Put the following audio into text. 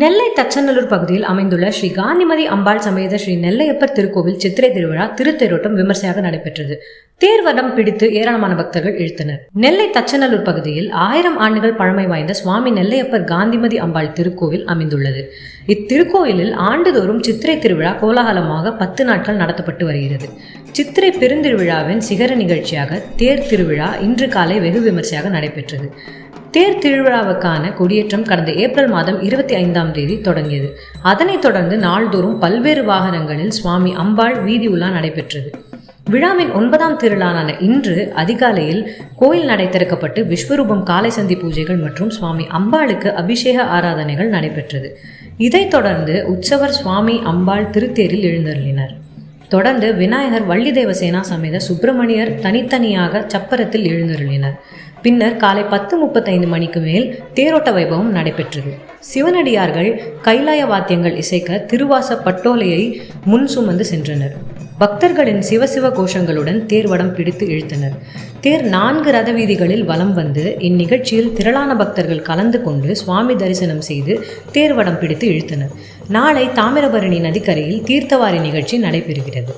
நெல்லை தச்சநல்லூர் பகுதியில் அமைந்துள்ள ஸ்ரீ காந்திமதி அம்பாள் சமேத ஸ்ரீ நெல்லையப்பர் திருக்கோவில் சித்திரை திருவிழா திருத்தேரோட்டம் விமர்சையாக நடைபெற்றது. தேர்வடம் பிடித்து ஏராளமான பக்தர்கள் இழுத்தனர். நெல்லை தச்சநல்லூர் பகுதியில் ஆயிரம் ஆண்டுகள் பழமை வாய்ந்த சுவாமி நெல்லையப்பர் காந்திமதி அம்பாள் திருக்கோவில் அமைந்துள்ளது. இத்திருக்கோயிலில் ஆண்டுதோறும் சித்திரை திருவிழா கோலாகலமாக பத்து நாட்கள் நடத்தப்பட்டு வருகிறது. சித்திரை பெருந்திருவிழாவின் சிகர நிகழ்ச்சியாக தேர் திருவிழா இன்று காலை வெகு விமர்சையாக நடைபெற்றது. தேர் திருவிழாவுக்கான கொடியேற்றம் கடந்த ஏப்ரல் மாதம் இருபத்தி ஐந்தாம் தேதி தொடங்கியது. அதனைத் தொடர்ந்து நாள்தோறும் பல்வேறு வாகனங்களில் சுவாமி அம்பாள் வீதி உலா நடைபெற்றது. விழாவின் ஒன்பதாம் திருநாளான இன்று அதிகாலையில் கோயில் நடை திறக்கப்பட்டு விஸ்வரூபம் காலை சந்தி பூஜைகள் மற்றும் சுவாமி அம்பாளுக்கு அபிஷேக ஆராதனைகள் நடைபெற்றது. இதைத் தொடர்ந்து உற்சவர் சுவாமி அம்பாள் திருத்தேரில் எழுந்தருளினர். தொடர்ந்து விநாயகர் வள்ளி தேவசேனா சமேத சுப்பிரமணியர் தனித்தனியாக சப்பரத்தில் எழுந்தருளினர். பின்னர் காலை பத்து முப்பத்தைந்து மணிக்கு மேல் தேரோட்ட வைபவம் நடைபெற்றது. சிவனடியார்கள் கைலாய வாத்தியங்கள் இசைக்க திருவாச பட்டோலையை முன் சுமந்து சென்றனர். பக்தர்களின் சிவசிவ கோஷங்களுடன் தேர்வடம் பிடித்து இழுத்தனர். தேர் நான்கு ரத வீதிகளில் வலம் வந்து இந்நிகழ்ச்சியில் திரளான பக்தர்கள் கலந்து கொண்டு சுவாமி தரிசனம் செய்து தேர்வடம் பிடித்து இழுத்தனர். நாளை தாமிரபரணி நதிக்கரையில் தீர்த்தவாரி நிகழ்ச்சி நடைபெறுகிறது.